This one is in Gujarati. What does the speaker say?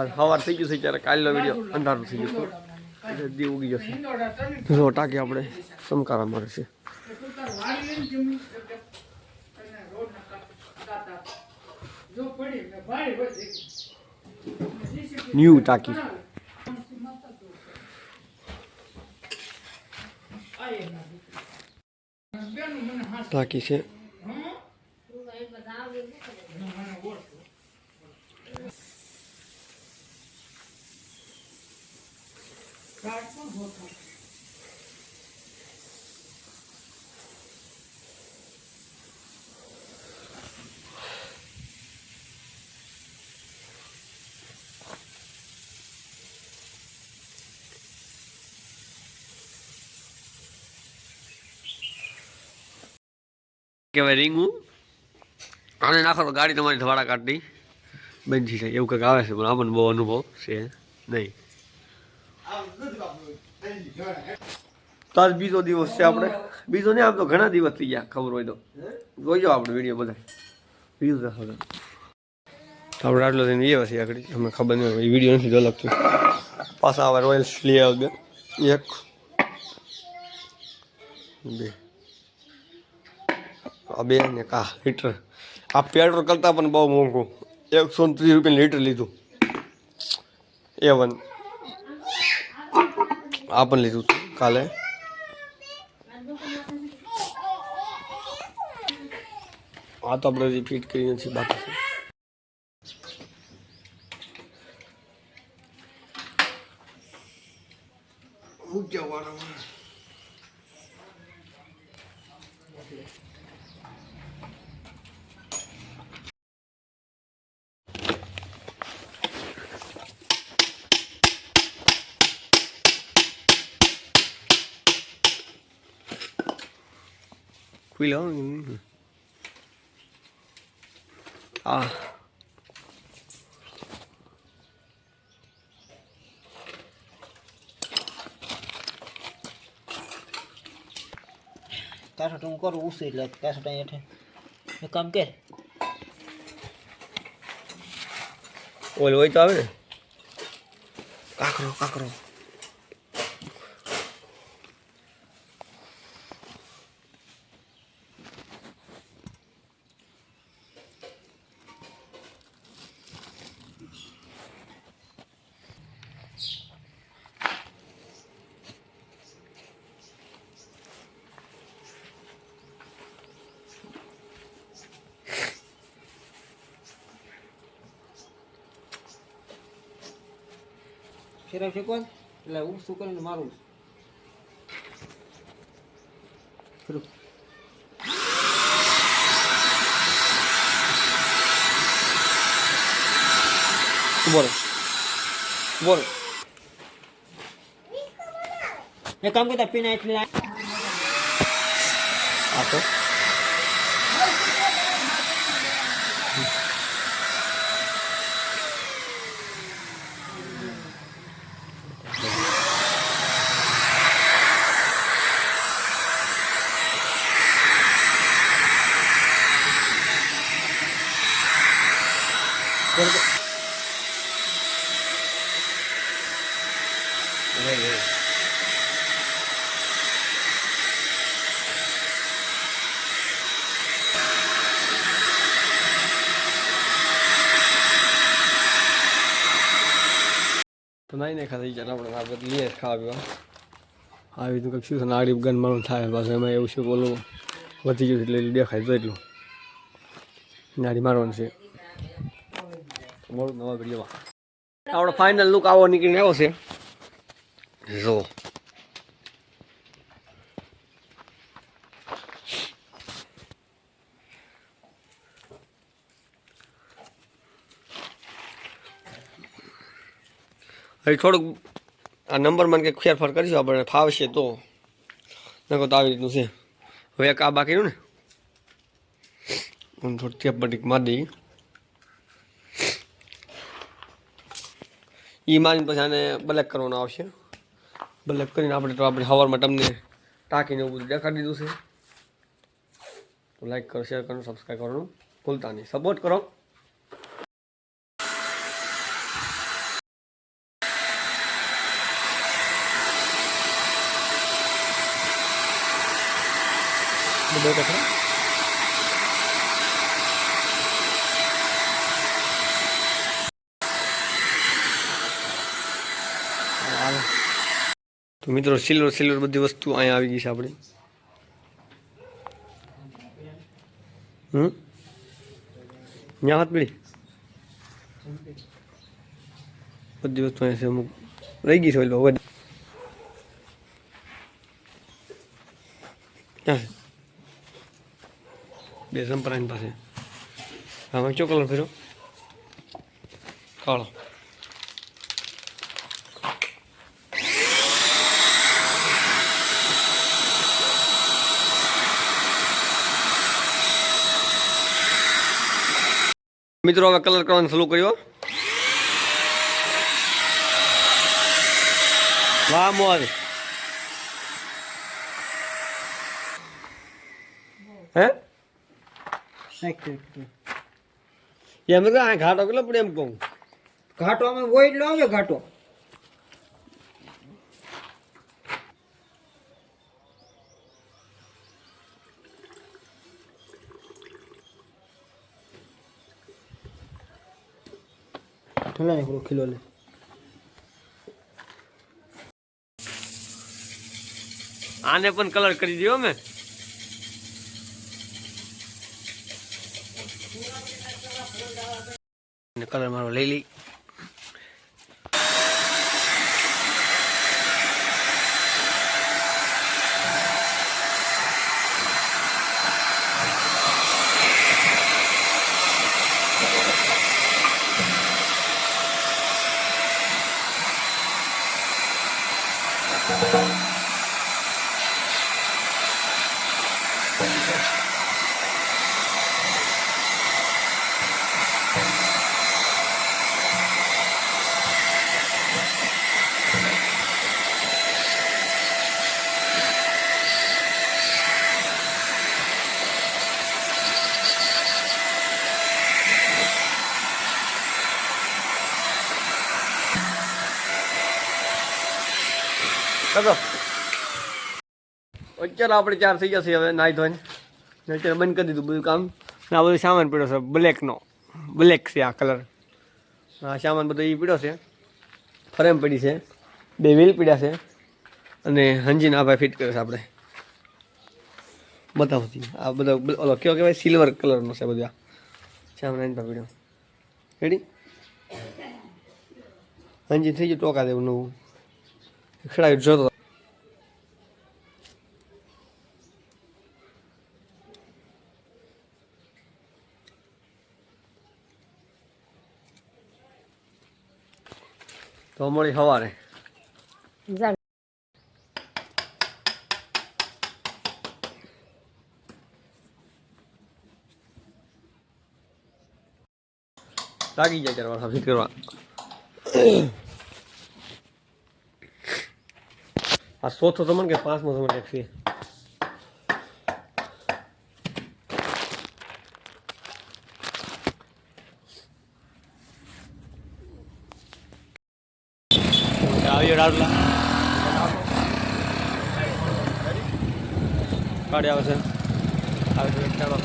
સવાર થઈ ગયું છે ત્યારે કાલનો વીડિયો અંધારું થઈ ગયું એટલે દી ઉગી જશે. જો ટાંકી આપણે સમકારા મળે છે. ન્યૂ ટાંકી. ટાંકી છે. કહેવાય રીંગું? આને નાખો તો ગાડી તમારી ધવાડા કાઢી બંધ થઈ જાય. એવું કંઈક આવે છે, પણ આપણને બહુ અનુભવ છે નહીં. તો આજ બીજો દિવસ છે આપણે. બીજો નહીં, આમ તો ઘણા દિવસ થઈ ગયા, ખબર હોય તો. જોઈજો આપણે વીડિયો બધા બીજું તો ખબર તો આપણે આટલો થઈને એ વસી આગળ. અમને ખબર નહીં હોય વીડિયો નથી જો લગતું પાછા આવે રોયલ્સ લઈ આવે બે. એક, બે. આ બે ને કા લીટર આ પેટ્રોલ કરતાં પણ બહુ મોંઘું. એકસો ને ત્રીસ રૂપિયા લીટર લીધું. A one. આ પણ લીધું હતું કાલે. આ તો આપણે ફિટ કરી નથી બાકી Cuidado. Ah. કાસટ હું કરું ઉસી એટલે કાસટ અહીં હેઠે એક કામ કર ઓલ હોય તો આવે કાકરો કાકરો ફેરવ છે કોણ એટલે ઉસું કરીને મારું ફેરવ બોલો બોલો એક કામ કરતા પીના એટલે આ તો તો નહીં નહીં ખાતી ચાલ આપણે આ બધું લઈએ ખાવા પીવા. આવી રીતનું કંઈક શું છે? નાગરિક ગન મારું થાય. પાછું એમાં એવું શું બોલું વધી ગયું એટલે દેખાય તો એટલું. નાડી મારવાનું છે. મળું નવા વિડીયોમાં આપણો ફાઇનલ લુક આવો નીકળીને આવ્યો છે. જો. હવે થોડુંક આ નંબરમાં કંઈક ફેરફાર કરીશું આપણે ફાવશે તો. નકો તો આવી રીતનું છે. હવે એક આ બાકીનું ને. હું થોડું ચેપ બટીક મારી દઈ એ મારીને પછી આને બ્લેક કરવાનો આવશે. બ્લેક કરીને આપણે તો આપણે હવારમાં તમને ટાંકીને એવું બધું દેખાડી દીધું છે. તો લાઈક કરો શેર કરો સબસ્ક્રાઈબ કરવાનું ભૂલતા નહીં. સપોર્ટ કરો. બધો કથા તો મિત્રો સિલ્વર સિલ્વર બધી વસ્તુ અહીંયા આવી ગઈ છે આપણી. હમ? ત્યાં હાથ પડી. બધી વસ્તુ અહીંયા છે, અમુક રહી ગઈ છે ઓલી હવે બે સંપરાની પાસે. આમાં કયો કલર ફેરો. કાળો. મિત્રો હવે કલર કરવાનું શરૂ કર્યો વાહ મોર હે? એમ તો આ ઘાટો કેટલો પડે એમ કહું. ઘાટો અમે હોય એટલો આવ્યો ઘાટો. ઠંડા થોડો ખીલો આને પણ કલર કરી દો મેં કલર મારો લઈ લઈ Música ચલો ચાલો આપણે ચાર થઈ જશે હવે નાઈ ધોઈને. અત્યારે બંધ કરી દીધું બધું કામ. ને આ બધું સામાન પીડ્યો છે બ્લેકનો. બ્લેક છે આ કલર. આ સામાન બધો એ પીડ્યો છે. ફરેમ પડી છે. બે વ્હીલ પીડ્યા છે. અને હંજીને આ ભાઈ ફિટ કર્યો છે આપણે. બતાવતી આ બધો ઓલો કયો કહેવાય? સિલ્વર કલરનો છે બધું આ. સામાન એની પર પીડ્યો. રેડી હંજી થઈ ગયું ટોકા દેવું નવું. ખડાવી જોતો. તો મળી સવારે લાગી જાય ત્યારે ફિટ કરવા આ ચોથો તમને કે પાંચમો તમને ટેક્સી આવ્યો રાડલા ગાડી આવે છે આવે છે ચાલો